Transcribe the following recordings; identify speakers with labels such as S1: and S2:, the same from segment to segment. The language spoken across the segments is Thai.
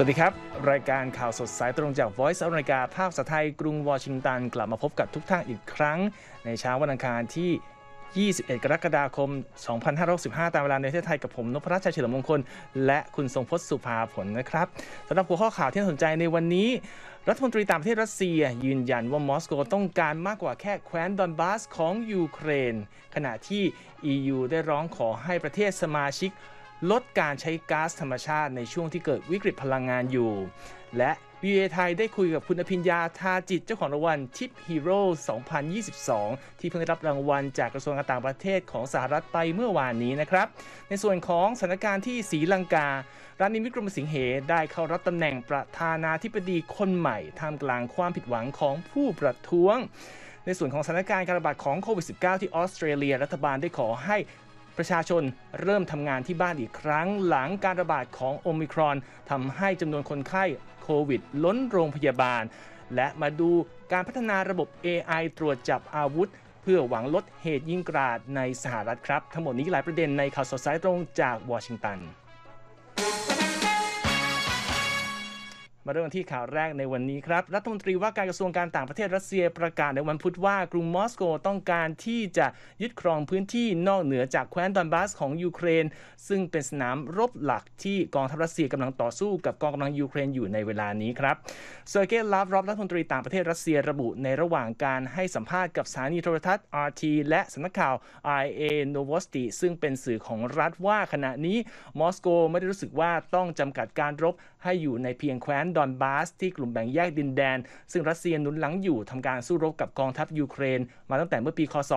S1: สวัสดีครับ รายการข่าวสดสายตรงจาก Voice of America ภาคภาษาไทยกรุงวอชิงตัน กลับมาพบกับทุกท่านอีกครั้ง ในเช้าวันอังคารที่ 21 กรกฎาคม 2565 ตามเวลาในประเทศไทยกับผมนพรัชชัยเฉลิมมงคล และคุณทรงพจน์สุภาผลนะครับสำหรับหัวข้อข่าวที่น่าสนใจในวันนี้ รัฐมนตรีต่างประเทศรัสเซีย ยืนยันว่ามอสโกต้องการมากกว่าแค่แคว้นดอนบาสของยูเครน ขณะที่ EU ได้ร้องขอให้ประเทศสมาชิก ลดการใช้ก๊าซธรรมชาติในช่วงที่เกิดวิกฤตพลังงานอยู่ และวีเอไทยได้คุยกับคุณอภิญญาทาจิตเจ้าของรางวัลทิปฮีโร่2022 ที่เพิ่งได้รับรางวัลจากกระทรวงการต่างประเทศของสหรัฐไปเมื่อวานนี้นะครับ ในส่วนของสถานการณ์ที่ศรีลังการานิมิตรกรมสิงเหได้เข้ารับตำแหน่งประธานาธิบดีคนใหม่ท่ามกลางความผิดหวังของผู้ประท้วง ในส่วนของสถานการณ์การระบาดของโควิด -19 ที่ออสเตรเลีย รัฐบาลได้ขอให้ ประชาชนเริ่มทำงานที่บ้านอีกครั้งหลังการระบาดของโอมิครอนทำให้จำนวนคนไข้โควิด ล้นโรงพยาบาล และมาดูการพัฒนาระบบ AI ตรวจจับอาวุธ เพื่อหวังลดเหตุยิงกราดในสหรัฐครับ ทั้งหมดนี้หลายประเด็นในข่าวสดสายตรงจากวอชิงตัน มาเริ่มที่ข่าวแรกในวันนี้ครับ รัฐมนตรีว่าการกระทรวงการต่างประเทศรัสเซียประกาศในวันพุธว่ากรุงมอสโกต้องการที่จะยึดครองพื้นที่นอกเหนือจากแคว้นดอนบาสของยูเครน ซึ่งเป็นสนามรบหลักที่กองทัพรัสเซียกำลังต่อสู้กับกองกำลังยูเครนอยู่ในเวลานี้ครับเซอร์เกย์ลาฟรอฟรัฐมนตรีต่างประเทศรัสเซียระบุในระหว่างการให้สัมภาษณ์กับสถานีโทรทัศน์ RT และสำนักข่าว IA Novosti ซึ่งเป็นสื่อของรัฐว่าขณะนี้มอสโกไม่ได้รู้สึกว่าต้องจำกัดการรบให้อยู่ในเพียงแคว้นดอนบาสที่กลุ่มแบ่งแยกดินแดน ซึ่งรัสเซียหนุนหลังอยู่ทำการสู้รบกับกองทัพยูเครน มาตั้งแต่เมื่อปีคศ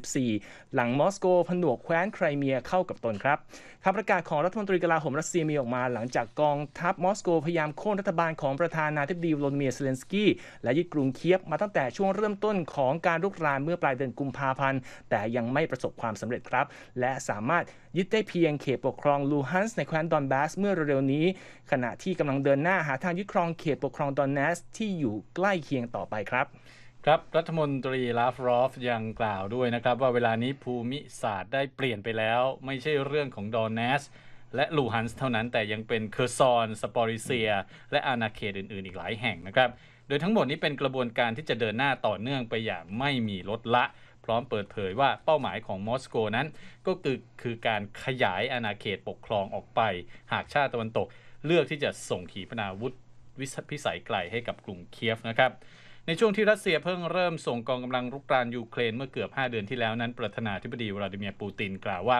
S1: 2014 หลังมอสโกผนวกแคว้นไครเมียเข้ากับตนครับ คำประกาศของรัฐมนตรีกลาโหมรัสเซียมีออกมา หลังจากกองทัพมอสโกพยายามโค่นรัฐบาลของประธานาธิบดีวลาดิเมียร์เซเลนสกี้และยึดกรุงเคียฟมาตั้งแต่ช่วงเริ่มต้นของการรุกรานเมื่อปลายเดือนกุมภาพันธ์ แต่ยังไม่ประสบความสำเร็จครับ และสามารถยึดได้เพียงเขตปกครองลูฮันส์ในแคว้นดอนบาสเมื่อเร็วๆนี้ ขณะที่กำลังเดินหน้าหาทางยึดครองเขตปกครองดอนเนสที่อยู่ใกล้เคียงต่อไปครับ
S2: ครับรัฐมนตรีลาฟรอฟยังกล่าวด้วยนะครับ ว่าเวลานี้ภูมิศาสตร์ได้เปลี่ยนไปแล้ว ไม่ใช่เรื่องของดอนเนสและลูฮันส์เท่านั้นแต่ยังเป็นเคอร์ซอน สปอริเซีย และอาณาเขตอื่น ๆ อีกหลายแห่งนะครับ โดยทั้งหมดนี้เป็นกระบวนการที่จะเดินหน้าต่อเนื่องไปอย่างไม่มีลดละ พร้อมเปิดเผยว่าเป้าหมายของมอสโกนั้น ก็คือคือการขยายอาณาเขตปกครองออกไป หากชาติตะวันตก เลือกที่จะส่งขีปนาวุธวิสพิสัยไกลให้กับกรุงเคียฟนะครับ ในช่วงที่รัสเซียเพิ่งเริ่มส่งกองกำลังรุกรานยูเครนเมื่อเกือบ 5 เดือนที่แล้วนั้นประธานาธิบดีวลาดิเมียร์ปูตินกล่าวว่า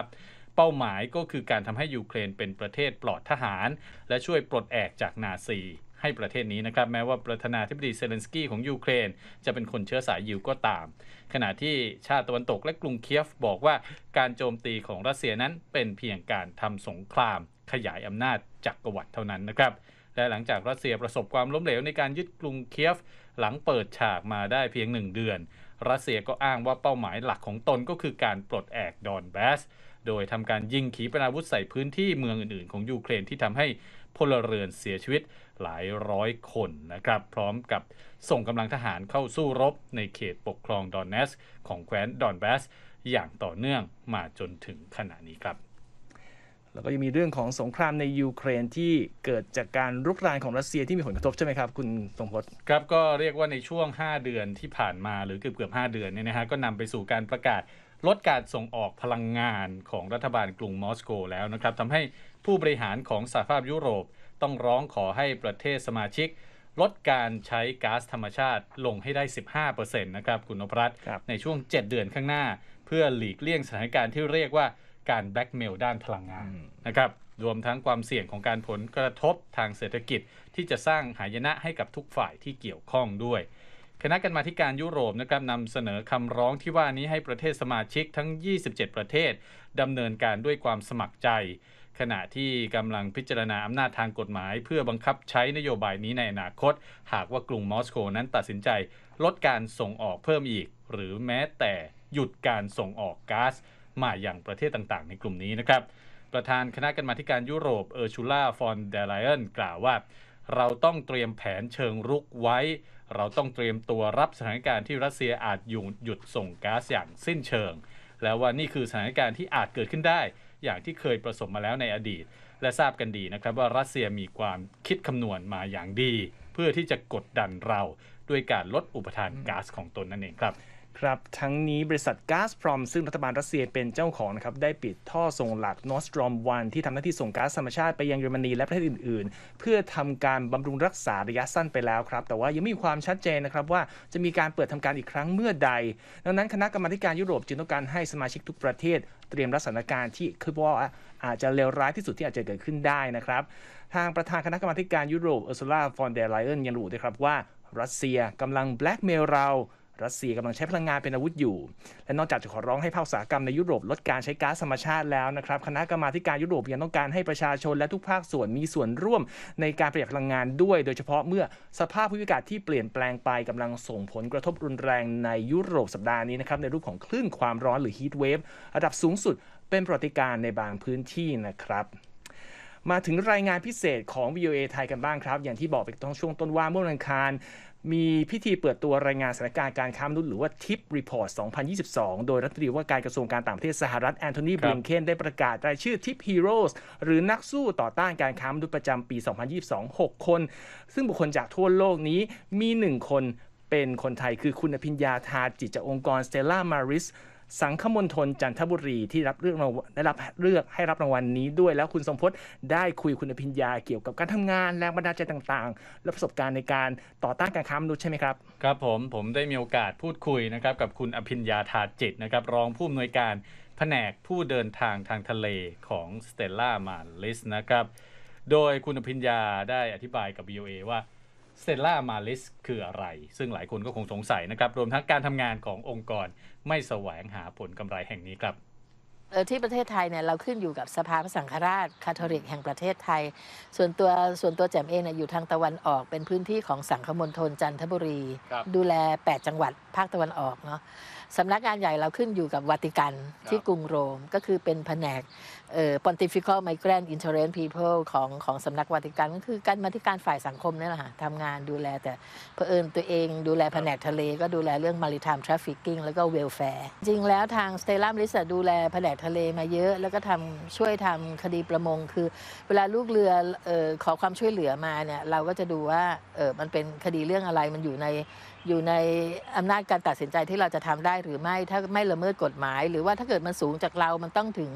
S2: เป้าหมายก็คือการทำให้ยูเครนเป็นประเทศปลอดทหาร และช่วยปลดแอกจากนาซีให้ประเทศนี้นะครับ แม้ว่าประธานาธิบดีเซเลนสกี้ของยูเครน จะเป็นคนเชื้อสายยิวก็ตาม ขณะที่ชาติตะวันตกและกรุงเคียฟบอกว่าการโจมตีของรัสเซียนั้นเป็นเพียงการทำสงครามขยายอำนาจจักกรวรรดิเท่านั้นนะครับ และหลังจากรัสเซียประสบความล้มเหลวในการยึดกรุงเคียฟ หลังเปิดฉากมาได้เพียงหนึ่งเดือน รัสเซียก็อ้างว่าเป้าหมายหลักของตนก็คือการปลดแอกดอนแบส โดยทำการยิงขีปนาวุธใส่พื้นที่เมืองอื่นๆ ของยูเครนที่ทำให้พลเรือนเสียชีวิตหลายร้อยคนนะครับ พร้อมกับส่งกำลังทหารเข้าสู้รบในเขตปกครองดอนเนส ของแคว้นดอนแบส อย่างต่อเนื่องมาจนถึงขณะนี้ครับ
S1: แล้วก็ยังมีเรื่องของสงครามในยูเครนที่เกิดจากการรุกรานของรัสเซียที่มีผลกระทบใช่ไหมครับ คุณทรงพจน์
S2: ครับก็เรียกว่าในช่วง 5 เดือนที่ผ่านมาหรือเกือบเกือบ5เดือนเนี่ยนะฮะก็นำไปสู่การประกาศลดการส่งออกพลังงานของรัฐบาลกรุงมอสโกแล้วนะครับทำให้ผู้บริหารของสหภาพยุโรปต้องร้องขอให้ประเทศสมาชิก ลดการใช้ก๊าซธรรมชาติลงให้ได้ 15%นะครับคุณนพรัตน์
S1: ครับ
S2: ในช่วง 7 เดือนข้างหน้า เพื่อหลีกเลี่ยงสถานการณ์ที่เรียกว่า การแบล็กเมลด้านพลังงานนะครับรวมทั้งความเสี่ยงของการผลกระทบทางเศรษฐกิจ ที่จะสร้างหายนะให้กับทุกฝ่ายที่เกี่ยวข้องด้วย คณะกรรมาธิการยุโรปนะครับนำเสนอคำร้องที่ว่านี้ให้ประเทศสมาชิกทั้ง 27 ประเทศดำเนินการด้วยความสมัครใจ ขณะที่กำลังพิจารณาอำนาจทางกฎหมาย เพื่อบังคับใช้นโยบายนี้ในอนาคต หากว่ากรุงมอสโกนั้นตัดสินใจ ลดการส่งออกเพิ่มอีก หรือแม้แต่หยุดการส่งออกก๊าซ มาอย่างประเทศต่างๆ ในกลุ่มนี้นะครับ ประธานคณะกรรมาธิการยุโรปเออร์ชูล่าฟอนเดลไลเอนกล่าวว่า เราต้องเตรียมแผนเชิงรุกไว้ เราต้องเตรียมตัวรับสถานการณ์ที่รัสเซียอาจหยุดหยุดส่งก๊าซอย่างสิ้นเชิง แล้วว่านี่คือสถานการณ์ที่อาจเกิดขึ้นได้ อย่างที่เคยประสบมาแล้วในอดีต และทราบกันดีนะครับว่ารัสเซียมีความคิดคำนวณมาอย่างดี เพื่อที่จะกดดันเราด้วยการลดอุปทานก๊าซของตนนั่นเองครับ
S1: ครับทั้งนี้บริษัทก๊าซพรอมซึ่งรัฐบาลรัสเซียเป็นเจ้าของนะครับได้ปิดท่อส่งหลัก Nord Stream 1ที่ทำหน้าที่ส่งก๊าซธรรมชาติไปยังเยอรมนีและประเทศอื่น ๆ เพื่อทำการบำรุงรักษาระยะสั้นไปแล้วครับ แต่ว่ายังไม่มีความชัดเจนนะครับว่าจะมีการเปิดทำการอีกครั้งเมื่อใด ดังนั้นคณะกรรมาธิการยุโรปจึงต้องการให้สมาชิกทุกประเทศเตรียมรับสถานการณ์ที่คือว่าอาจจะเลวร้ายที่สุดที่อาจจะเกิดขึ้นได้นะครับทางประธานคณะกรรมาธิการยุโรปเออร์ซูล่าฟอนเดอร์ไลเอนยังระบุด้วยครับว่ารัสเซียกำลังแบล็กเมลเรา รัสเซียกำลังใช้พลังงานเป็นอาวุธอยู่ และนอกจากจะขอร้องให้ภาคอุตสาหกรรมในยุโรปลดการใช้ก๊าซธรรมชาติแล้วนะครับ คณะกรรมาการยุโรปยังต้องการให้ประชาชนและทุกภาคส่วนมีส่วนร่วมในการประหยัดพลังงานด้วย โดยเฉพาะเมื่อสภาพภูมิอากาศที่เปลี่ยนแปลงไปกำลังส่งผลกระทบรุนแรงในยุโรปสัปดาห์นี้นะครับในรูปของคลื่นความร้อนหรือ heat wave ระดับสูงสุดเป็นปรติการในบางพื้นที่นะครับมาถึงรายงานพิเศษของ VOA ไทยกันบ้างครับ อย่างที่บอกไปตอนช่วงต้นว่าเมื่อวันอังคาร มีพิธีเปิดตัวรายงานสถานการณ์การค้ามนุษย์หรือว่า TIP Report 2022 โดยรัฐมนตรีว่าการกระทรวงการต่างประเทศสหรัฐแอนโทนี
S2: บ
S1: ลิงเคนได้ประกาศรายชื่อ TIP Heroes หรือนักสู้ต่อต้านการค้ามนุษย์ประจำปี 2022 6 คน ซึ่งบุคคลจากทั่วโลกนี้มี 1 คนเป็นคนไทยคือคุณพิญญาทาจิตจากองค์กรสเตล่ามาริส สังคมณฑลจันทบุรีที่รับเรื่องได้รับเลือกให้รับรางวัลนี้ด้วย แล้วคุณสมพศได้คุยคุณอภิญญาเกี่ยวกับการทำงานแรงบันดาลใจต่างๆ และประสบการณ์ในการต่อต้านการค้ามนุษย์ใช่ไหมครับ
S2: ครับผมผมได้มีโอกาสพูดคุยนะครับกับคุณอภิญญาธาจิตนะครับรองผู้อำนวยการแผนกผู้เดินทางทางทะเลของ Stella m a r i s นะครับโดยคุณอภิญญาได้อธิบายกับ VOA ว่า Stella m a r i s คืออะไร ซึ่งหลายคนก็คงสงสัยนะครับ รวมทั้งการทำงานขององค์กรไม่แสวงหาผลกำไรแห่งนี้ครับ
S3: เอ่อที่ประเทศไทยเนี่ยเราขึ้นอยู่กับสภาพระสังฆราชคาทอลิกแห่งประเทศไทย ส่วนตัวส่วนตัวแจ่มเองเนี่ยอยู่ทางตะวันออก เป็นพื้นที่ของสังคมณฑลจันทบุรี
S2: ครับ
S3: ดูแล 8 จังหวัดภาคตะวันออกเนาะ สำนักงานใหญ่เราขึ้นอยู่กับวัติกันที่กรุงโรมก็คือเป็นแผนกเอ่อ Pontifical Migrant Interest People ของของสำนักวัติกันก็คือการมาธิการฝ่ายสังคมนี่แหละค่ะทำงานดูแลแต่เผอิญตัวเองดูแลแผนกทะเล ก็ดูแลเรื่อง maritime trafficking แล้วก็ welfare จริงแล้วทาง Stella m a r i s ดูแลแผนกทะเลมาเยอะ แล้วก็ทำช่วยทำคดีประมง คือ เวลาลูกเรือเออขอความช่วยเหลือมาเนี่ยเราก็จะดูว่าเออมันเป็นคดีเรื่องอะไรมันอยู่ใน อยู่ในอำนาจการตัดสินใจที่เราจะทำได้หรือไม่ถ้าไม่ละเมิดกฎหมาย หรือว่าถ้าเกิดมันสูงจากเรามันต้องถึง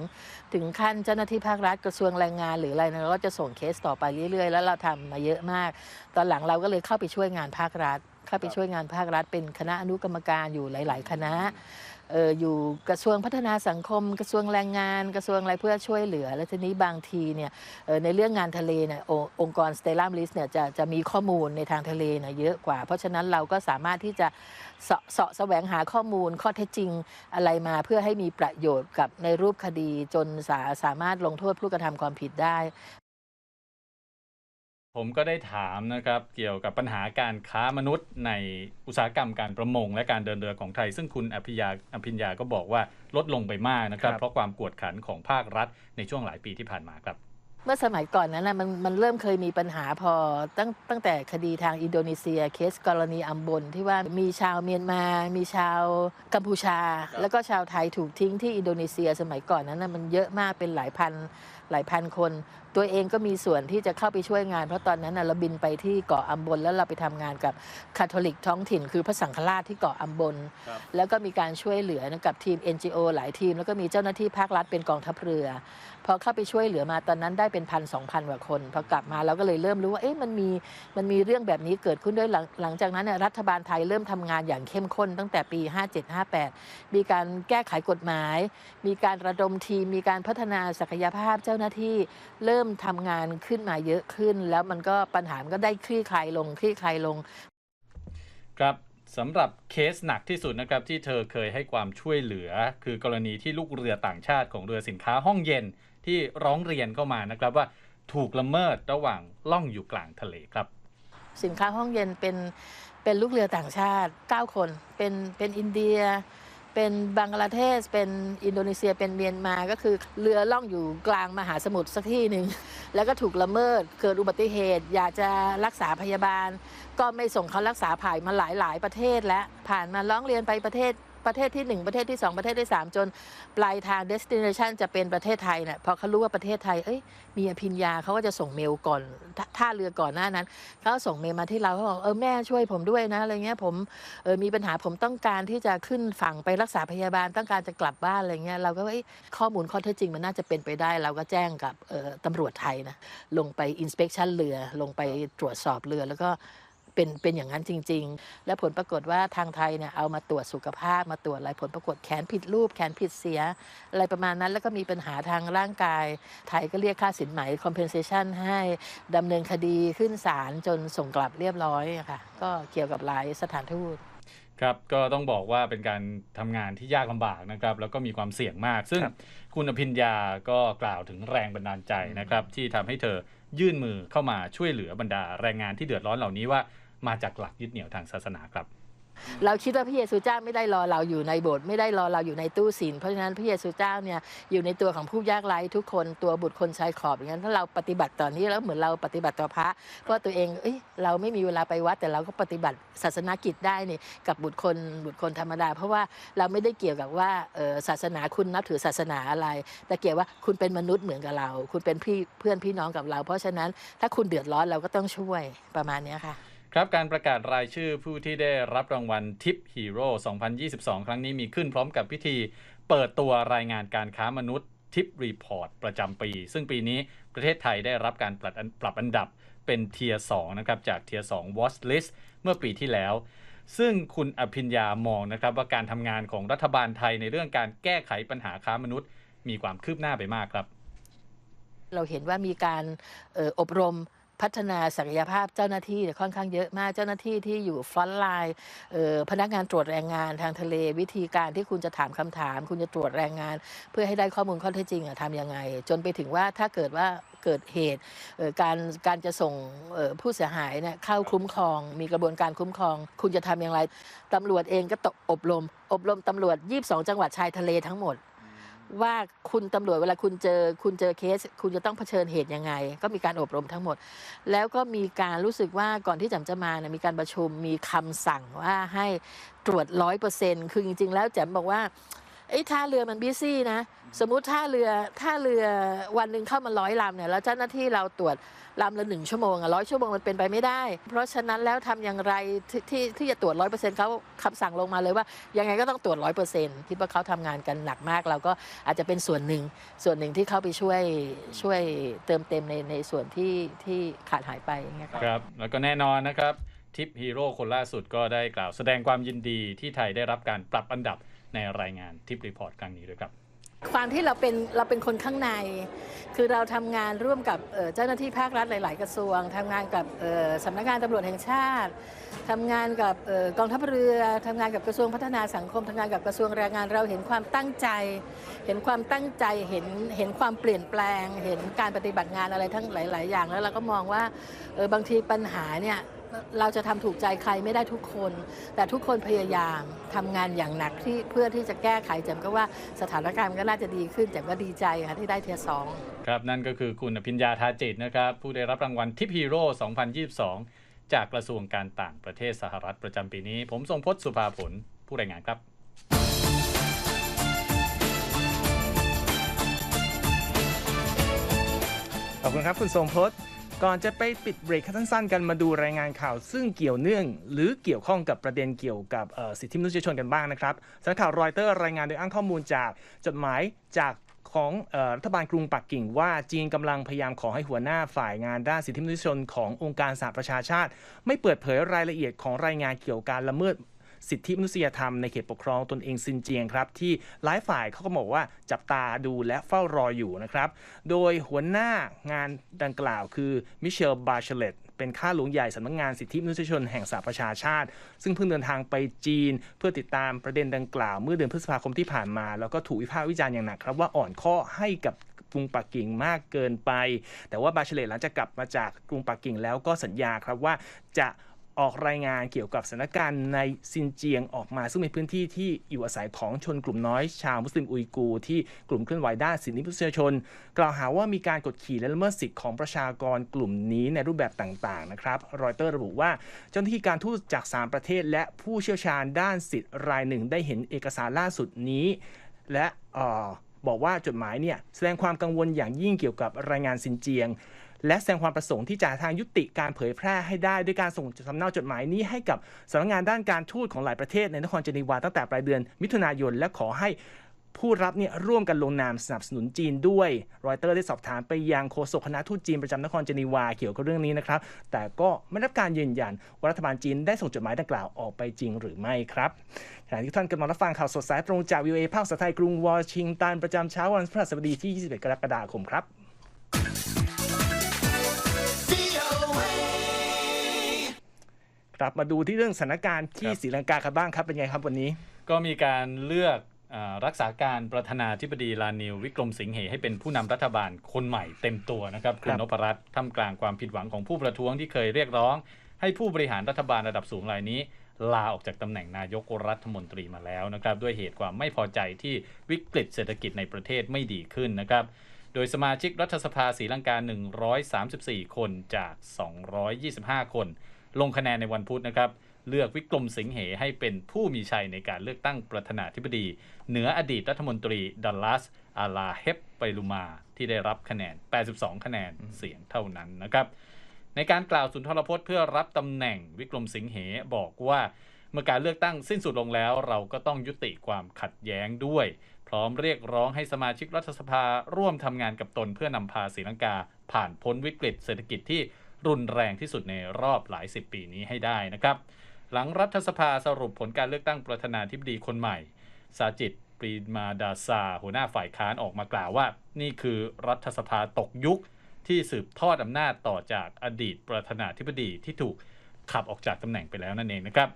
S3: ถึงขั้นเจ้าหน้าที่ภาครัฐกระทรวงแรงงาน หรืออะไรนะเราก็จะส่งเคสต่อไปเรื่อยๆ แล้วเราทำมาเยอะมาก ตอนหลังเราก็เลยเข้าไปช่วยงานภาครัฐ เข้าไปช่วยงานภาครัฐเป็นคณะอนุกรรมการอยู่หลาย ๆ คณะ อออยู่กระทรวงพัฒนาสังคม กระทรวงแรงงาน กระทรวงอะไรเพื่อช่วยเหลือ แล้วทีนี้บางทีเนี่ยในเรื่องงานทะเลเนี่ยอองค์กร Stella m a r i s เนี่ยจะจะมีข้อมูลในทางทะเลเนี่ยเยอะกว่า เพราะฉะนั้นเราก็สามารถที่จะเสาะสาะแสวงหาข้อมูลข้อเท็จจริงอะไรมาเพื่อให้มีประโยชน์กับในรูปคดีจนสาสามารถลงโทษผู้กระทำความผิดได้
S2: ผมก็ได้ถามนะครับเกี่ยวกับปัญหาการค้ามนุษย์ในอุตสาหกรรมการประมง และการเดินเรือของไทย ซึ่งคุณอภิญญาอภิญญาก็บอกว่าลดลงไปมากนะครับ
S1: ครับ
S2: เพราะความกวดขันของภาครัฐในช่วงหลายปีที่ผ่านมาครับ
S3: เมื่อสมัยก่อนนั้นนะมันมันเริ่มเคยมีปัญหาพอตั้งตั้งแต่คดีทางอินโดนีเซียเคสกรณีอัมบนที่ว่ามีชาวเมียนมา มีชาวกัมพูชา
S2: ครับ
S3: แล้วก็ชาวไทยถูกทิ้งที่อินโดนีเซียสมัยก่อนนั้นนะมันเยอะมากเป็นหลายพันหลายพันคน ตัวเองก็มีส่วนที่จะเข้าไปช่วยงาน เพราะตอนนั้นนะเราบินไปที่เกาะอัมบนแล้วเราไปทำงานกับคาทอลิกท้องถิ่น คือพระสังฆราชที่เกาะอัมบน แล้วก็มีการช่วยเหลือนะกับทีม NGO หลายทีม แล้วก็มีเจ้าหน้าที่ภาครัฐเป็นกองทัพเรือ พอเข้าไปช่วยเหลือมาตอนนั้นได้เป็นพันสองพันกว่าคนพอกลับมาเราก็เลยเริ่มรู้ว่าเอ๊ะมันมีมันมีเรื่องแบบนี้เกิดขึ้นด้วยหลังหลังจากนั้นเนี่ยรัฐบาลไทยเริ่มทำงานอย่างเข้มข้นตั้งแต่ปี 57-58 มีการแก้ไขกฎหมาย มีการระดมทีมมีการพัฒนาศักยภาพเจ้าหน้าที่ เริ่มทำงานขึ้นมาเยอะขึ้น แล้วมันก็ปัญหามันก็ได้คลี่คลายลงคลี่คลายลง
S2: ครับสำหรับเคสหนักที่สุดนะครับที่เธอเคยให้ความช่วยเหลือ คือกรณีที่ลูกเรือต่างชาติของเรือสินค้าห้องเย็น ที่ร้องเรียนเข้ามานะครับว่าถูกละเมิดระหว่างล่องอยู่กลางทะเลครับ
S3: สินค้าห้องเย็นเป็นเป็นลูกเรือต่างชาติ 9 คน เป็นเป็นอินเดีย เป็นบังกลาเทศ เป็นอินโดนีเซีย เป็นเมียนมา ก็คือเรือล่องอยู่กลางมหาสมุทรสักที่หนึ่ง แล้วก็ถูกละเมิด เกิดอุบัติเหตุ อยากจะรักษาพยาบาล ก็ไม่ส่งเขารักษาผ่านมาหลายหลายประเทศแล้วผ่านมาร้องเรียนไปประเทศ ประเทศที่ 1 ประเทศที่ 2 ประเทศที่ 3 จนปลายทาง destination จะเป็นประเทศไทยเนี่ยพอเขารู้ว่าประเทศไทยเอ้ยมีอภิญญาเขาก็จะส่งเมลก่อนท่าเรือก่อนหน้านั้นเขาส่งเมลมาที่เราเขาบอกเออแม่ช่วยผมด้วยนะอะไรเงี้ยผมเออมีปัญหาผมต้องการที่จะขึ้นฝั่งไปรักษาพยาบาลต้องการจะกลับบ้านอะไรเงี้ยเราก็ว่าเอ้ข้อมูลข้อเท็จจริงมันน่าจะเป็นไปได้ เราก็แจ้งกับออตำรวจไทยนะลงไป inspection เรือลงไปตรวจสอบเรือแล้วก็ เป็นเป็นอย่างนั้นจริง ๆ และผลปรากฏว่าทางไทยเนี่ยเอามาตรวจสุขภาพมาตรวจอะไรผลปรากฏแขนผิดรูป แขนผิดเสีย อะไรประมาณนั้นแล้วก็มีปัญหาทางร่างกาย ไทยก็เรียกค่าสินไหม compensation ให้ดำเนินคดีขึ้นศาลจนส่งกลับเรียบร้อยอะค่ะก็เกี่ยวกับหลายสถานทูต
S2: ครับก็ต้องบอกว่าเป็นการทำงานที่ยากลำบากนะครับ แล้วก็มีความเสี่ยงมาก ซึ่ง
S1: ครับ
S2: คุณอภิญญาก็กล่าวถึงแรงบันดาลใจนะครับ ที่ทำให้เธอยื่นมือเข้ามาช่วยเหลือบรรดาแรงงานที่เดือดร้อนเหล่านี้ว่า มาจากหลักยึดเหนี่ยวทางศาสนาครับ
S3: เราคิดว่าพระเยซูเจ้าไม่ได้รอเราอยู่ในโบสถ์ไม่ได้รอเราอยู่ในตู้ศีลเพราะฉะนั้นพระเยซูเจ้าเนี่ยอยู่ในตัวของผู้ยากไร้ทุกคนตัวบุตรคนชายขอบอย่างนั้นถ้าเราปฏิบัติต่อนนี้แล้วเหมือนเราปฏิบัติต่อพระ เพราะตัวเองเอ้ยเราไม่มีเวลาไปวัด แต่เราก็ปฏิบัติศาสนากิจได้นี่กับบุตรคนบุตรคนธรรมดา เพราะว่าเราไม่ได้เกี่ยวกับว่าเอ่อศาสนาคุณนับถือศาสนาอะไร แต่เกี่ยวว่าคุณเป็นมนุษย์เหมือนกับเรา คุณเป็นพี่เพื่อนพี่น้องกับเรา เพราะฉะนั้นถ้าคุณเดือดร้อนเราก็ต้องช่วยประมาณเนี้ยค่ะ
S2: ครับการประกาศรายชื่อผู้ที่ได้รับรางวัลทิปฮีโร่2022 ครั้งนี้มีขึ้นพร้อมกับพิธีเปิดตัวรายงานการค้ามนุษย์ทิปรีพอร์ตประจำปี ซึ่งปีนี้ประเทศไทยได้รับการปรับอันปรับอันดับเป็นเทียร์2นะครับจากเทียร์2 Watch List เมื่อปีที่แล้ว ซึ่งคุณอภิญญามองนะครับว่าการทำงานของรัฐบาลไทยในเรื่องการแก้ไขปัญหาค้ามนุษย์ มีความคืบหน้าไปมากครับ
S3: เราเห็นว่ามีการอออบรม พัฒนาศักยภาพเจ้าหน้าที่ค่อนข้างเยอะมากเจ้าหน้าที่ที่อยู่ฟรอนต์ไลน์พนักงานตรวจแรงงานทางทะเล วิธีการที่คุณจะถามคำถาม คุณจะตรวจแรงงาน เพื่อให้ได้ข้อมูลข้อเท็จจริงอะทำยังไง จนไปถึงว่าถ้าเกิดว่าเกิดเหตุการการจะส่งผู้เสียหายเนี่ยเข้าคุ้มครอง มีกระบวนการคุ้มครอง คุณจะทำอย่างไรตำรวจเองก็ตอบรม อบรมตำรวจ 22 จังหวัดชายทะเลทั้งหมด ว่าคุณตำรวจเวลาคุณเจอ คุณเจอเคส คุณจะต้องเผชิญเหตุยังไง ก็มีการอบรมทั้งหมด แล้วก็มีการรู้สึกว่าก่อนที่แจำจะมาเนี่ยมีการประชุมมีคำสั่งว่าให้ตรวจร้อยเปอร์เซ็นต์คือจริง ๆ แล้วแจมบอกว่า ไอ้ท่าเรือมันบิซี่นะ สมมุติท่าเรือท่าเรือวันหนึ่งเข้ามาร้อยลำเนี่ยแล้วเจ้าหน้าที่เราตรวจลำละหนึ่งชั่วโมงอะร้อยชั่วโมงมันเป็นไปไม่ได้ เพราะฉะนั้นแล้วทำอย่างไรที่ที่ที่จะตรวจร้อยเปอร์เซ็นต์เขาคำสั่งลงมาเลยว่า ยังไงก็ต้องตรวจร้อยเปอร์เซ็นต์คิดว่าเขาทำงานกันหนักมาก เราก็อาจจะเป็นส่วนหนึ่งส่วนหนึ่งที่เข้าไปช่วยช่วยเติมเต็มในในส่วนที่ที่ขาดหายไปอย่างเงี้ยครับ
S2: ครับแล้วก็แน่นอนนะครับทิปฮีโร่คนล่าสุดก็ได้กล่าวแสดงความยินดีที่ไทยได้รับการปรับอันดับ ในรายงานทิปรีพอร์ตครั้งนี้ด้วยครับ
S3: ความที่เราเป็นเราเป็นคนข้างใน คือเราทำงานร่วมกับเจ้าหน้าที่ภาครัฐหลาย ๆ กระทรวงทำงานกับเอ่อสำนักงานตำรวจแห่งชาติทำงานกับกองทัพเรือทำงานกับกระทรวงพัฒนาสังคมทำงานกับกระทรวงแรงงานเราเห็นความตั้งใจ เห็นความตั้งใจเห็นเห็นความเปลี่ยนแปลง เห็นการปฏิบัติงานอะไรทั้งหลาย ๆ อย่างแล้วเราก็มองว่าบางทีปัญหาเนี่ย เราจะทำถูกใจใครไม่ได้ทุกคน แต่ทุกคนพยายามทำงานอย่างหนักที่เพื่อที่จะแก้ไขแจมก็ว่าสถานการณ์มันก็น่าจะดีขึ้นแจมก็ดีใจค่ะที่ได้เทียร์สอง
S2: ครับนั่นก็คือคุณอภิญญาทาจิตนะครับ ผู้ได้รับรางวัลทิปฮีโร่2022 จากกระทรวงการต่างประเทศสหรัฐประจำปีนี้ ผมทรงพจน์สุภาผลผู้รายงานครับ
S1: ขอบคุณครับ คุณทรงพจน์ ก่อนจะไปปิดเบรกสั้นๆ กันมาดูรายงานข่าว ซึ่งเกี่ยวเนื่อง หรือเกี่ยวข้องกับประเด็นเกี่ยวกับสิทธิมนุษยชนกันบ้างนะครับสำนักข่าวรอยเตอร์รายงานโดยอ้างข้อมูลจากจดหมายจากของออรัฐบาลกรุงปักกิ่งว่าจีนกำลังพยายามขอให้หัวหน้าฝ่ายงานด้านสิทธิมนุษยชนขององค์การสหประชาชาติ ไม่เปิดเผยรายละเอียดของรายงานเกี่ยวกับการละเมิด สิทธิมนุษยธรรมในเขตปกครองตนเองซินเจียงครับ ที่หลายฝ่ายเขาก็บอกว่าจับตาดูและเฝ้ารออยู่นะครับ โดยหัวหน้างานดังกล่าวคือมิเชลบาเชเลตเป็นข้าหลวงใหญ่สำนักงานสิทธิมนุษยชนแห่งสหประชาชาติ ซึ่งเพิ่งเดินทางไปจีน เพื่อติดตามประเด็นดังกล่าว เมื่อเดือนพฤษภาคมที่ผ่านมา แล้วก็ถูกวิพากษ์วิจารณ์อย่างหนักครับว่าอ่อนข้อให้กับกรุงปักกิ่งมากเกินไป แต่ว่าบาเชเลตหลังจากกลับมาจากกรุงปักกิ่งแล้วก็สัญญาครับว่าจะ ออกรายงานเกี่ยวกับสถานการณ์ในซินเจียงออกมา ซึ่งเป็นพื้นที่ที่อยู่อาศัยของชนกลุ่มน้อยชาวมุสลิมอุยกูที่กลุ่มเคลื่อนไหวด้านสิทธิมนุษยชน กล่าวหาว่ามีการกดขี่และละเมิดสิทธิของประชากรกลุ่มนี้ในรูปแบบต่างๆนะครับรอยเตอร์ระบุว่า เจ้าหน้าที่การทูตจาก 3 ประเทศ และผู้เชี่ยวชาญด้านสิทธิรายหนึ่งได้เห็นเอกสารล่าสุดนี้ และออบอกว่าจดหมายเนี่ยแสดงความกังวลอย่างยิ่งเกี่ยวกับรายงานซินเจียง และแสดงความประสงค์ที่จะทางยุติการเผยแพร่ให้ได้ด้วยการส่งสำเนาจดหมายนี้ให้กับสำนักงานด้านการทูตของหลายประเทศในนครเจนีวาตั้งแต่ปลายเดือนมิถุนายน และขอให้ผู้รับเนี่ยร่วมกันลงนามสนับสนุนจีนด้วย รอยเตอร์ได้สอบถามไปยังโฆษกคณะทูตจีนประจำนครเจนีวาเกี่ยวกับเรื่องนี้นะครับ แต่ก็ไม่รับการยืนยันว่ารัฐบาลจีนได้ส่งจดหมายดังกล่าวออกไปจริงหรือไม่ครับขณะที่ท่านกำลังรับฟังข่าวสดสายตรงจากวิวเอภาคภาษาไทยกรุงวอชิงตันประจำเช้าวันพฤหัสบดีที่ 21 กรกฎาคมครับ ครับมาดูที่เรื่องสถานการณ์ที่
S2: ครับ
S1: ศรีลังกากันบ้างครับเป็นไงครับวันนี้
S2: ก็มีการเลือกอารักษาการประธานาธิบดีลานิววิกรมสิงเหให้เป็นผู้นำรัฐบาลคนใหม่เต็มตัวนะครับคุ
S1: ค
S2: ณ
S1: รับ
S2: นพรัตน์ท่ามกลางความผิดหวังของผู้ประท้วงที่เคยเรียกร้อง ให้ผู้บริหารรัฐบาลระดับสูงรายนี้ ลาออกจากตำแหน่งนายกรัฐมนตรีมาแล้วนะครับ ด้วยเหตุความไม่พอใจที่วิกฤตเศรษฐกิจในประเทศไม่ดีขึ้นนะครับ โดยสมาชิกรัฐสภาศรีลังกา 134 คนจาก 225 คน ลงคะแนนในวันพุธนะครับเลือกวิกรมสิงเหให้เป็นผู้มีชัยในการเลือกตั้งประธานาธิบดี เหนืออดีตรัฐมนตรีดัลลัสอาลาเฮปไปลูมา ที่ได้รับคะแนน 82 คะแนนเสียงเท่านั้นนะครับ ในการกล่าวสุนทรพจน์เพื่อรับตำแหน่งวิกรมสิงเหบอกว่าเมื่อการเลือกตั้งสิ้นสุดลงแล้ว เราก็ต้องยุติความขัดแย้งด้วย พร้อมเรียกร้องให้สมาชิกรัฐสภาร่วมทำงานกับตนเพื่อนำพาศรีลังกา ผ่านพ้นวิกฤตเศรษฐกิจที่ รุนแรงที่สุดในรอบหลายสิบปีนี้ให้ได้นะครับ หลังรัฐสภาสรุปผลการเลือกตั้งประธานาธิบดีคนใหม่สาจิตปรีมาดาซา หัวหน้าฝ่ายค้านออกมากล่าวว่า นี่คือรัฐสภาตกยุคที่สืบทอดอำนาจต่อจากอดีตประธานาธิบดีที่ถูกขับออกจากตำแหน่งไปแล้วนั่นเองนะครับ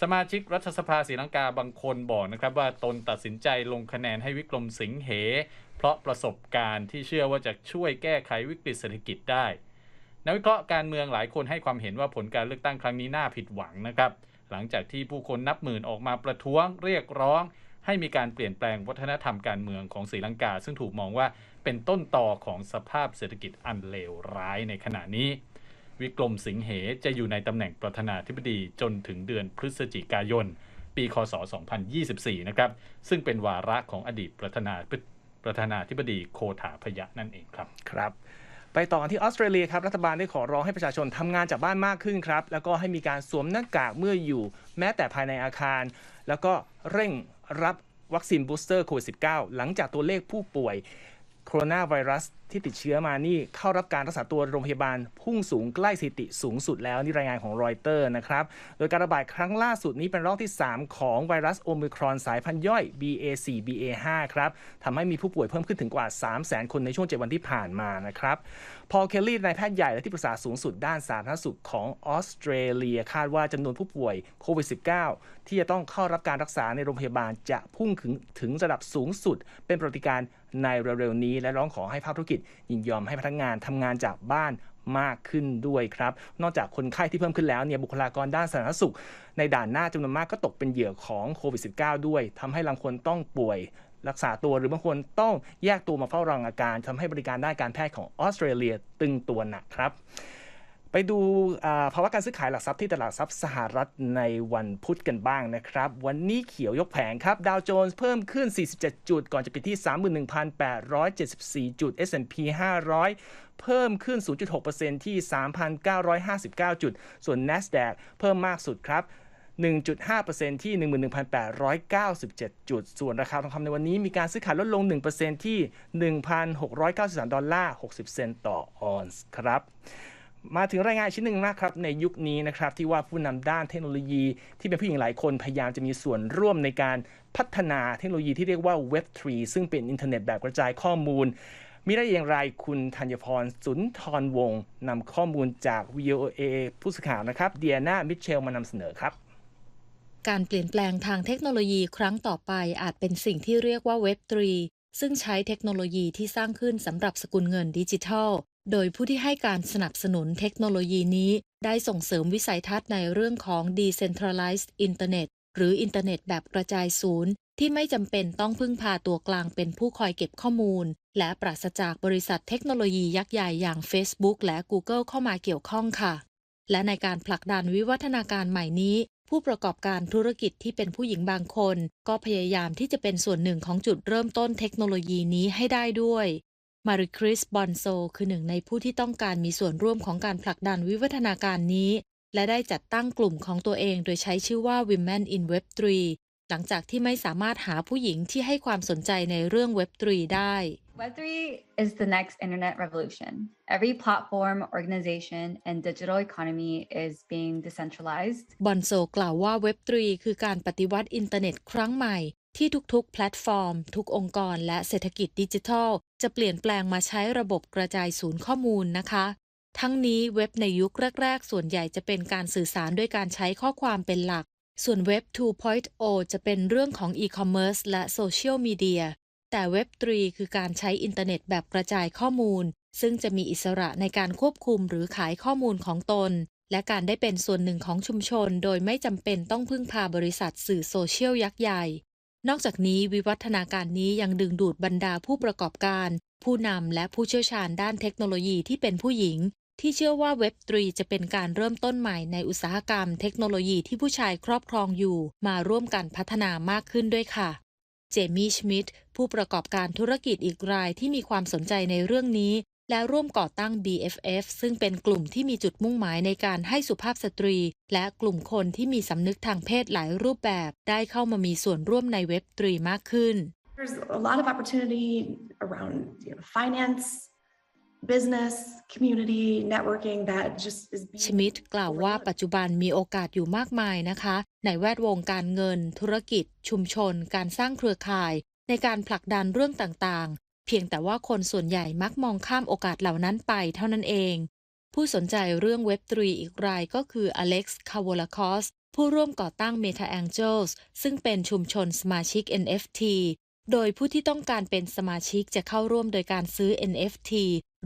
S2: สมาชิกรัฐสภาศรีลังกาบางคนบอกนะครับว่าตนตัดสินใจลงคะแนนให้วิกรมสิงเห เพราะประสบการณ์ที่เชื่อว่าจะช่วยแก้ไขวิกฤตเศรษฐกิจได้ นักวิเคราะห์การเมืองหลายคนให้ความเห็นว่าผลการเลือกตั้งครั้งนี้น่าผิดหวังนะครับ หลังจากที่ผู้คนนับหมื่นออกมาประท้วงเรียกร้อง ให้มีการเปลี่ยนแปลงวัฒนธรรมการเมืองของศรีลังกา ซึ่งถูกมองว่าเป็นต้นต่อของสภาพเศรษฐกิจอันเลวร้ายในขณะนี้ วิกรมสิงเหจะอยู่ในตำแหน่งประธานาธิบดีจนถึงเดือนพฤศจิกายน ปีคศ 2024 นะครับ ซึ่งเป็นวาระของอดีตประธานาประธานาธิบดีโคถาพยะนั่นเองครับ
S1: ครับ ไปต่อกันที่ออสเตรเลียครับรัฐบาลได้ขอร้องให้ประชาชนทำงานจากบ้านมากขึ้นครับ แล้วก็ให้มีการสวมหน้ากากเมื่ออยู่ แม้แต่ภายในอาคาร แล้วก็เร่งรับวัคซีนบูสเตอร์โควิด -19 หลังจากตัวเลขผู้ป่วย โคโรนาไวรัสที่ติดเชื้อมานี่เข้ารับการรักษาตัวโรงพยาบาลพุ่งสูงใกล้สถิติสูงสุดแล้วนี่รายงานของรอยเตอร์นะครับโดยการระบาดครั้งล่าสุดนี้เป็นรอบที่ 3 ของไวรัสโอมิครอนสายพันธุ์ย่อย BA4 BA5 ครับทำให้มีผู้ป่วยเพิ่มขึ้นถึงกว่า 300,000 คนในช่วง 7 วันที่ผ่านมานะครับพอเคลลี่นายแพทย์ใหญ่และที่ปรึกษาสูงสุดด้านสาธารณสุขของออสเตรเลียคาดว่าจำนวนผู้ป่วยโควิด -19 ที่จะต้องเข้ารับการรักษาในโรงพยาบาลจะพุ่งถึงถึงระดับสูงสุดเป็นปฏิการ ในเร็วๆนี้ และร้องขอให้ภาคธุรกิจยินยอมให้พนักงานทำงานจากบ้านมากขึ้นด้วยครับ นอกจากคนไข้ที่เพิ่มขึ้นแล้วเนี่ยบุคลากรด้านสาธารณสุข ในด่านหน้าจำนวนมากก็ตกเป็นเหยื่อของโควิด -19 ด้วยทำให้บางคนต้องป่วยรักษาตัวหรือบางคนต้องแยกตัวมาเฝ้ารังอาการทำให้บริการด้านการแพทย์ของออสเตรเลียตึงตัวหนักครับ ไปดูภาวะการซื้อขายหลักทรัพย์ที่ตลาดทรัพย์สหรัฐในวันพุธกันบ้างนะครับ วันนี้เขียวยกแผงครับ ดาวโจนส์เพิ่มขึ้น 47 จุด ก่อนจะปิดที่ 31,874 จุด S&P 500 เพิ่มขึ้น 0.6%ที่ 3,959 จุด ส่วน NASDAQ เพิ่มมากสุดครับ1.5%ที่ 11,897 จุด ส่วนราคาทองคำในวันนี้มีการซื้อขายลดลง 1%ที่ 1,693 ดอลลาร์ 60 เซนต์ต่อออนซ์ครับ มาถึงรายงานชิ้นหนึ่งนะครับในยุคนี้นะครับที่ว่าผู้นำด้านเทคโนโลยีที่เป็นผู้หญิงหลายคนพยายามจะมีส่วนร่วมในการพัฒนาเทคโนโลยีที่เรียกว่า Web3 ซึ่งเป็นอินเทอร์เน็ตแบบกระจายข้อมูล มีได้อย่างไรคุณธัญพรสุนทรวงศ์นำข้อมูลจาก VOA ผู้สื่อข่าวนะครับเดียนามิเชลมานำเสนอครับ
S4: การเปลี่ยนแปลงทางเทคโนโลยีครั้งต่อไปอาจเป็นสิ่งที่เรียกว่า Web3 ซึ่งใช้เทคโนโลยีที่สร้างขึ้นสำหรับสกุลเงินดิจิทัล โดยผู้ที่ให้การสนับสนุนเทคโนโลยีนี้ ได้ส่งเสริมวิสัยทัศน์ในเรื่องของ Decentralized Internet หรืออินเทอร์เน็ตแบบกระจายศูนย์ ที่ไม่จำเป็นต้องพึ่งพาตัวกลางเป็นผู้คอยเก็บข้อมูล และปราศจากบริษัทเทคโนโลยียักษ์ใหญ่อย่าง Facebook และ Google เข้ามาเกี่ยวข้องค่ะ และในการผลักดันวิวัฒนาการใหม่นี้ผู้ประกอบการธุรกิจที่เป็นผู้หญิงบางคน ก็พยายามที่จะเป็นส่วนหนึ่งของจุดเริ่มต้นเทคโนโลยีนี้ให้ได้ด้วย มาริคริสบอนโซ คือหนึ่งในผู้ที่ต้องการมีส่วนร่วมของการผลักดันวิวัฒนาการนี้ และได้จัดตั้งกลุ่มของตัวเองโดยใช้ชื่อว่า Women in Web3 หลังจากที่ไม่สามารถหาผู้หญิงที่ให้ความสนใจในเรื่อง Web3 ได้
S5: Web3 is the next internet revolution. Every platform, organization, and digital economy is being decentralized.
S4: บอนโซกล่าวว่า Web3 คือการปฏิวัติอินเทอร์เน็ตครั้งใหม่ ที่ทุกๆ แพลตฟอร์ม ทุกองค์กร และเศรษฐกิจดิจิทัล จะเปลี่ยนแปลงมาใช้ระบบกระจายศูนย์ข้อมูลนะคะ ทั้งนี้เว็บในยุคแรก ๆ ส่วนใหญ่จะเป็นการสื่อสารด้วยการใช้ข้อความเป็นหลัก ส่วนเว็บ 2.0 จะเป็นเรื่องของอีคอมเมิร์ซและโซเชียลมีเดีย แต่เว็บ 3 คือการใช้อินเทอร์เน็ตแบบกระจายข้อมูล ซึ่งจะมีอิสระในการควบคุมหรือขายข้อมูลของตนและการได้เป็นส่วนหนึ่งของชุมชน โดยไม่จำเป็นต้องพึ่งพาบริษัทสื่อโซเชียลยักษ์ใหญ่ นอกจากนี้วิวัฒนาการนี้ยังดึงดูดบรรดาผู้ประกอบการ ผู้นำและผู้เชี่ยวชาญด้านเทคโนโลยีที่เป็นผู้หญิง ที่เชื่อว่าเว็บ3จะเป็นการเริ่มต้นใหม่ในอุตสาหกรรมเทคโนโลยีที่ผู้ชายครอบครองอยู่ มาร่วมกันพัฒนามากขึ้นด้วยค่ะเจมี่ชมิดผู้ประกอบการธุรกิจอีกรายที่มีความสนใจในเรื่องนี้ และร่วมก่อตั้ง BFF ซึ่งเป็นกลุ่มที่มีจุดมุ่งหมายในการให้สุภาพสตรี และกลุ่มคนที่มีสำนึกทางเพศหลายรูปแบบ ได้เข้ามามีส่วนร่วมในเว็บ3มากขึ้น
S6: There's a lot of opportunity around you know, finance, business, community, networking that just is
S4: ช
S6: being
S4: มิดกล่าวว่าปัจจุบันมีโอกาสอยู่มากมายนะคะ ในแวดวงการเงิน ธุรกิจ ชุมชน การสร้างเครือข่าย ในการผลักดันเรื่องต่างๆ เพียงแต่ว่าคนส่วนใหญ่มักมองข้ามโอกาสเหล่านั้นไปเท่านั้นเอง ผู้สนใจเรื่องเว็บ3อีกรายก็คืออเล็กซ์คาวลาคอสผู้ร่วมก่อตั้ง Meta Angels ซึ่งเป็นชุมชนสมาชิก NFT โดยผู้ที่ต้องการเป็นสมาชิกจะเข้าร่วมโดยการซื้อ NFT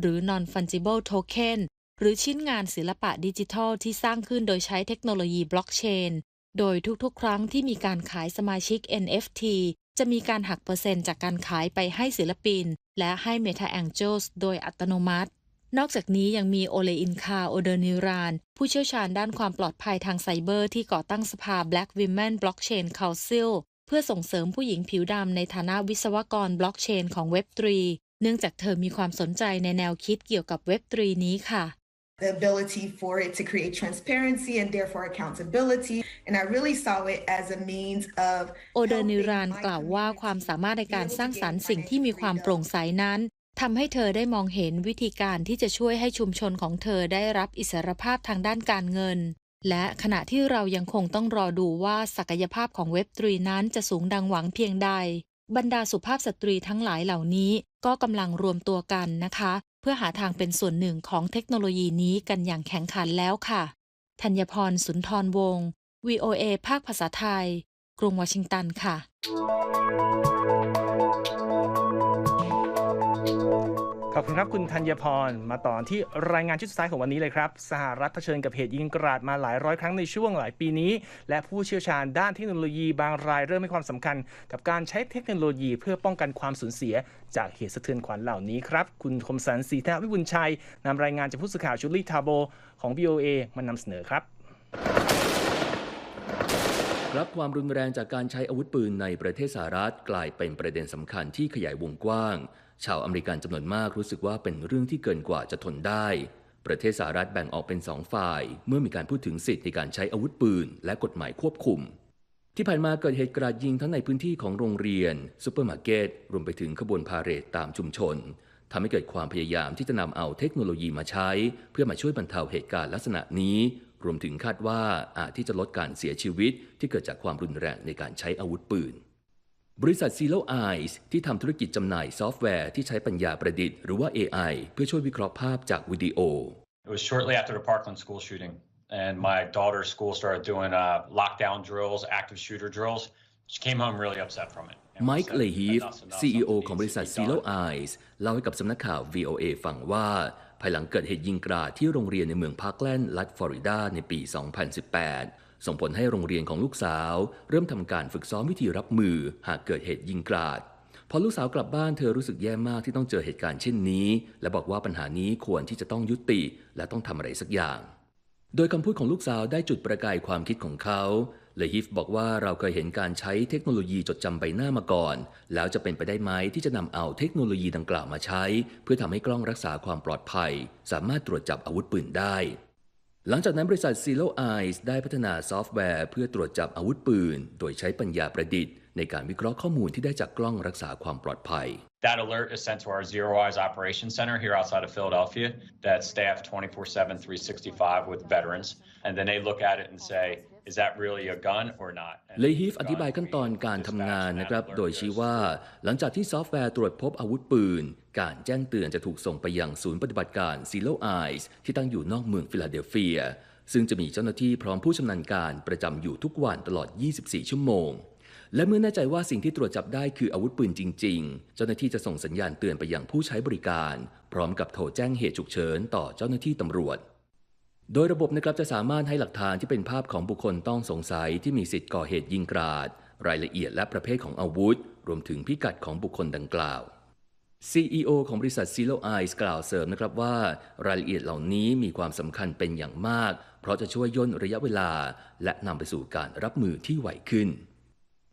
S4: หรือ Non-Fungible Token หรือชิ้นงานศิลปะดิจิทัลที่สร้างขึ้นโดยใช้เทคโนโลยีบล็อกเชน โดยทุกๆ ครั้งที่มีการขายสมาชิก NFT จะมีการหักเปอร์เซ็นต์จากการขายไปให้ศิลปิน และให้ Meta Angels โดยอัตโนมัติ นอกจากนี้ยังมีโอเลอินคาโอเดนิราน ผู้เชี่ยวชาญด้านความปลอดภัยทางไซเบอร์ที่ก่อตั้งสภา Black Women Blockchain Council เพื่อส่งเสริมผู้หญิงผิวดำในฐานะวิศวกรบล็อกเชนของ Web3 เนื่องจากเธอมีความสนใจในแนวคิดเกี่ยวกับ Web3 นี้ค่ะ
S7: the ability for it to create transparency and therefore accountability. And I really saw it as a means of
S4: โอเดนิ
S7: helping
S4: ราน
S7: my
S4: กล่าวว่า
S7: community
S4: ความสามารถในการ
S7: be able
S4: สร้าง
S7: to
S4: สรรค์
S7: gain
S4: สิ่งที่มีความ
S7: financial
S4: โปร่ง
S7: freedom.
S4: ใสนั้นทำให้เธอได้มองเห็นวิธีการที่จะช่วยให้ชุมชนของเธอได้รับอิสรภาพทางด้านการเงิน และขณะที่เรายังคงต้องรอดูว่าศักยภาพของเว็บ3นั้นจะสูงดังหวังเพียงใด บรรดาสุภาพสตรีทั้งหลายเหล่านี้ก็กำลังรวมตัวกันนะคะ เพื่อหาทางเป็นส่วนหนึ่งของเทคโนโลยีนี้กันอย่างแข็งขันแล้วค่ะธัญพรสุนทรวงศ์ VOA ภาคภาษาไทย กรุงวอชิงตันค่ะ
S1: ขอบคุณครับคุณธัญพร มาต่อที่รายงานชุดสุดท้ายของวันนี้เลยครับ สหรัฐเผชิญกับเหตุยิงกราดมาหลายร้อยครั้งในช่วงหลายปีนี้ และผู้เชี่ยวชาญด้านเทคโนโลยีบางรายเริ่มให้ความสำคัญ กับการใช้เทคโนโลยีเพื่อป้องกันความสูญเสีย จากเหตุสะเทือนขวัญเหล่านี้ครับ คุณคมสันต์ศรีธนวิบุญชัยนำรายงานจากผู้สื่อข่าวชุลี่ทาโบของ BOA มานำเสนอครับ
S8: รับความรุนแรงจากการใช้อาวุธปืนในประเทศสหรัฐกลายเป็นประเด็นสำคัญที่ขยายวงกว้าง ชาวอเมริกันจำนวนมากรู้สึกว่าเป็นเรื่องที่เกินกว่าจะทนได้ ประเทศสหรัฐแบ่งออกเป็นสองฝ่าย เมื่อมีการพูดถึงสิทธิในการใช้อาวุธปืน และกฎหมายควบคุม ที่ผ่านมาเกิดเหตุกราดยิงทั้งในพื้นที่ของโรงเรียนซูเปอร์มาร์เก็ตรวมไปถึงขบวนพาเหรดตามชุมชนทำให้เกิดความพยายามที่จะนำเอาเทคโนโลยีมาใช้ เพื่อมาช่วยบรรเทาเหตุการณ์ลักษณะนี้ รวมถึงคาดว่าอาจที่จะลดการเสียชีวิตที่เกิดจากความรุนแรงในการใช้อาวุธปืน บริษัท Zero Eyes ที่ทำธุรกิจจำหน่ายซอฟต์แวร์ที่ใช้ปัญญาประดิษฐ์ หรือว่า AI เพื่อช่วยวิเคราะห์ภาพจากวิดีโอ
S9: It was shortly after the Parkland school shooting, and my daughter's school started doing uh, lockdown drills, active shooter drills. She came home really upset from it. and we
S8: ไมค์
S9: said,
S8: เลฮีฟ
S9: "Enough's enough.
S8: CEO
S9: Something
S8: ของบริ
S9: needs
S8: ษัท
S9: to be
S8: Zero
S9: done."
S8: Eyes เล่าให้กับสำนักข่าว VOA ฟังว่า ภายหลังเกิดเหตุยิงกราดที่โรงเรียนในเมืองพาร์คแลนด์รัฐฟลอริดาในปี 2018 ส่งผลให้โรงเรียนของลูกสาว เริ่มทำการฝึกซ้อมวิธีรับมือหากเกิดเหตุยิงกราด พอลูกสาวกลับบ้านเธอรู้สึกแย่มากที่ต้องเจอเหตุการณ์เช่นนี้ และบอกว่าปัญหานี้ควรที่จะต้องยุติ และต้องทำอะไรสักอย่าง โดยคำพูดของลูกสาวได้จุดประกายความคิดของเขาเลฮิฟบอกว่าเราเคยเห็นการใช้เทคโนโลยีจดจำใบหน้ามาก่อน แล้วจะเป็นไปได้ไหมที่จะนำเอาเทคโนโลยีดังกล่าวมาใช้ เพื่อทำให้กล้องรักษาความปลอดภัย สามารถตรวจจับอาวุธปืนได้ หลังจากนั้นบริษัท Zero Eyes ได้พัฒนาซอฟต์แวร์เพื่อตรวจจับอาวุธปืน โดยใช้ปัญญาประดิษฐ์ในการวิเคราะห์ข้อมูลที่ได้จากกล้องรักษาความปลอดภัย
S9: That alert is sent to our Zero Eyes Operations Center here outside of Philadelphia that's staffed 24 7, 365 with veterans. And then they look at it and say, is that really a gun or not? And
S8: เล
S9: if
S8: ฮิฟ
S9: it's a
S8: อธิบาย
S9: gun,
S8: ขั้นตอน
S9: we
S8: การทำ
S9: dispatch
S8: งาน
S9: that
S8: นะครับ
S9: alert
S8: โดย
S9: to
S8: ชี้
S9: the
S8: ว่า หลังจากที่ซอฟต์แวร์ตรวจพบอาวุธปืน การแจ้งเตือนจะถูกส่งไปยังศูนย์ปฏิบัติการ Zero Eyes ที่ตั้งอยู่นอกเมืองฟิลาเดลเฟีย ซึ่งจะมีเจ้าหน้าที่พร้อมผู้ชำนาญการประจำอยู่ทุกวันตลอด 24 ชั่วโมง และเมื่อแน่ใจว่าสิ่งที่ตรวจจับได้คืออาวุธปืนจริง ๆ เจ้าหน้าที่จะส่งสัญญาณเตือนไปยังผู้ใช้บริการ พร้อมกับโทรแจ้งเหตุฉุกเฉินต่อเจ้าหน้าที่ตำรวจ โดยระบบนะครับจะสามารถให้หลักฐานที่เป็นภาพของบุคคลต้องสงสัยที่มีสิทธิ์ก่อเหตุยิงกราด รายละเอียดและประเภทของอาวุธ รวมถึงพิกัดของบุคคลดังกล่าว CEO ของบริษัท Zero Eyes กล่าวเสริมนะครับว่ารายละเอียดเหล่านี้มีความสำคัญเป็นอย่างมาก เพราะจะช่วยย่นระยะเวลา และนำไปสู่การรับมือที่ไวขึ้น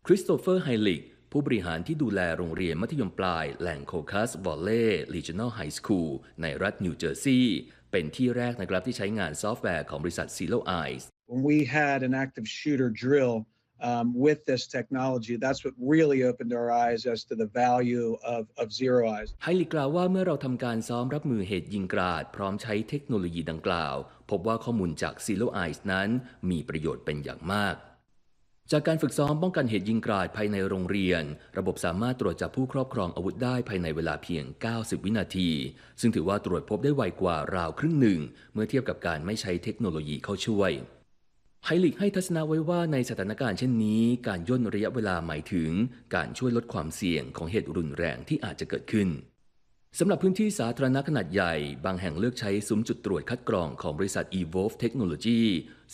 S8: คริสโตเฟอร์ไฮลิกผู้บริหารที่ดูแลโรงเรียนมัธยมปลายแหล่งโคคัสวอลเล่ Regional High School ในรัฐนิวเจอร์ซีย์ เป็นที่แรกนะครับที่ใช้งานซอฟต์แวร์ของบริษัท Zero Eyes
S10: when we had an active shooter drill um, with this technology, that's what really opened our eyes as to the value of, of Zero Eyes.
S8: ไฮลิกกล่าวว่าเมื่อเราทำการซ้อมรับมือเหตุยิงกราด พร้อมใช้เทคโนโลยีดังกล่าว พบว่าข้อมูลจาก Zero Eyes นั้น มีประโยชน์เป็นอย่างมาก จากการฝึกซ้อมป้องกันเหตุยิงกราดภายในโรงเรียน ระบบสามารถตรวจจับผู้ครอบครองอาวุธได้ภายในเวลาเพียง 90 วินาที ซึ่งถือว่าตรวจพบได้ไวกว่าราวครึ่งหนึ่ง เมื่อเทียบกับการไม่ใช้เทคโนโลยีเข้าช่วยไฮลิกให้ทัศนะไว้ว่าในสถานการณ์เช่นนี้ การย่นระยะเวลาหมายถึง การช่วยลดความเสี่ยงของเหตุรุนแรงที่อาจจะเกิดขึ้น สำหรับพื้นที่สาธารณะขนาดใหญ่ บางแห่งเลือกใช้ซุ้มจุดตรวจคัดกรองของบริษัท Evolve Technology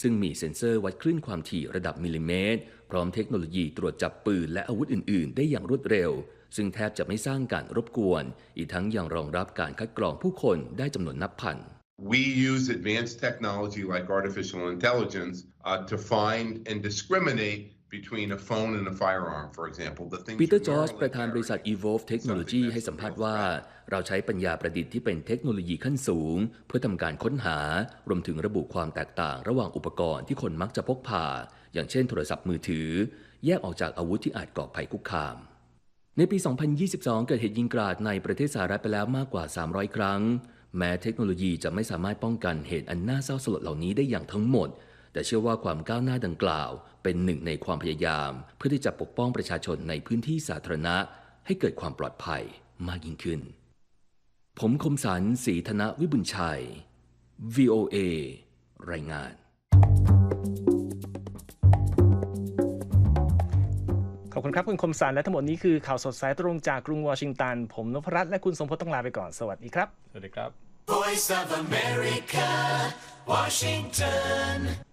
S8: ซึ่งมีเซ็นเซอร์วัดคลื่นความถี่ระดับมิลลิเมตร พร้อมเทคโนโลยีตรวจจับปืนและอาวุธอื่น ๆ ได้อย่างรวดเร็ว ซึ่งแทบจะไม่สร้างการรบกวน อีกทั้งยังรองรับการคัดกรองผู้คนได้จำนวนนับพัน
S11: We use advanced technology like artificial intelligence uh, to find and discriminate between a phone and a firearm, for example. The things
S8: ปีเตอ
S11: you
S8: ร์จอร์จ
S11: normally
S8: ประธานบริษัท
S11: carry.
S8: Evolve Technology ให้สัมภาษณ์ว่า เราใช้ปัญญาประดิษฐ์ที่เป็นเทคโนโลยีขั้นสูง เพื่อทำการค้นหา รวมถึงระบุความแตกต่างระหว่างอุปกรณ์ที่คนมักจะพกพา อย่างเช่นโทรศัพท์มือถือ แยกออกจากอาวุธที่อาจก่อภัยคุกคาม ในปี 2022 เกิดเหตุยิงกราดในประเทศสหรัฐไปแล้วมากกว่า 300 ครั้ง แม้เทคโนโลยีจะไม่สามารถป้องกันเหตุอันน่าเศร้าสลดเหล่านี้ได้อย่างทั้งหมด แต่เชื่อว่าความก้าวหน้าดังกล่าวเป็นหนึ่งในความพยายาม เพื่อที่จะปกป้องประชาชนในพื้นที่สาธารณะ ให้เกิดความปลอดภัยมากยิ่งขึ้น ผมคมสันศรีธนวิบุญชัย VOA รายงาน
S1: ขอบคุณครับคุณคมสันและทั้งหมดนี้คือข่าวสดสายตรงจากกรุงวอชิงตัน ผมนพรัตน์และคุณสมพศต้องลาไปก่อน สวัสดีครับ
S2: สวัสดีครับ
S12: Voice of America, Washington.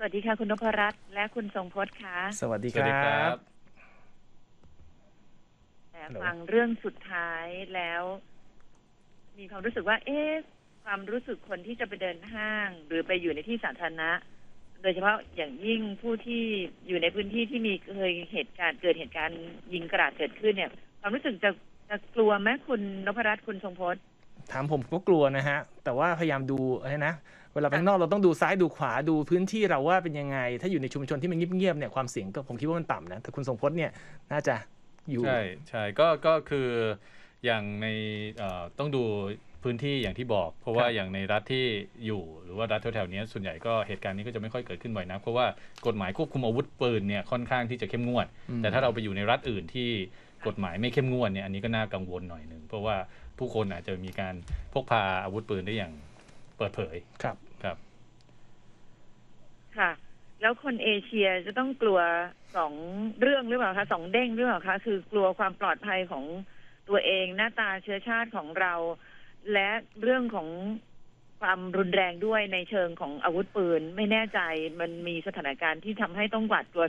S13: สวัสดีค่ะ คุณนพรัตน์และคุณทรงพจน์ค่ะ
S1: สวัสดี
S2: ส
S1: ค
S2: วัสดี
S1: รั
S2: ครับบ
S13: แต่
S1: ฮัลโหล
S13: ฟังเรื่องสุดท้ายแล้ว มีความรู้สึกว่า เอ๊ะความรู้สึกคนที่จะไปเดินห้าง หรือไปอยู่ในที่สาธารณะ โดยเฉพาะอย่างยิ่งผู้ที่อยู่ในพื้นที่ที่มีเคยเหตุการณ์เกิดเหตุการณ์ยิงกราดเกิดขึ้นเนี่ย ความรู้สึกจะจะกลัวไหมคุณนพรัตน์คุณทรงพจน์
S1: ถามผมก็กลัวนะฮะ แต่ว่าพยายามดูอะไรนะ เวลาไปข้างนอกเราต้องดูซ้ายดูขวาดูพื้นที่เราว่าเป็นยังไง ถ้าอยู่ในชุมชนที่มันเงียบๆเนี่ยความเสี่ยงก็ผมคิดว่ามันต่ำนะ แต่คุณทรงพจน์เนี่ยน่าจะอยู่
S2: ใช่ใช่ก็ก็คืออย่างในเอ่อต้องดูพื้นที่อย่างที่บอก เพราะว่า
S1: ครับ
S2: อย่างในรัฐที่อยู่หรือว่ารัฐแถวๆเนี้ยส่วนใหญ่ก็เหตุการณ์นี้ก็จะไม่ค่อยเกิดขึ้นบ่อยนะเพราะว่ากฎหมายควบคุมอาวุธปืนเนี่ยค่อนข้างที่จะเข้มงวด
S1: อืม
S2: แต่ถ้าเราไปอยู่ในรัฐอื่นที่ กฎหมายไม่เข้มงวดเนี่ยอันนี้ก็น่ากังวลหน่อยหนึ่งเพราะว่าผู้คนอาจจะมีการพกพาอาวุธปืนได้อย่างเปิดเผย
S1: ครับ
S2: ครับ
S13: ค่ะ แล้วคนเอเชียจะต้องกลัวสองเรื่องหรือเปล่าคะสองเด้งหรือเปล่าคะคือกลัวความปลอดภัยของตัวเองหน้าตาเชื้อชาติของเรา และเรื่องของความรุนแรงด้วยในเชิงของอาวุธปืน ไม่แน่ใจมันมีสถานการณ์ที่ทำให้ต้องหวาดกลัว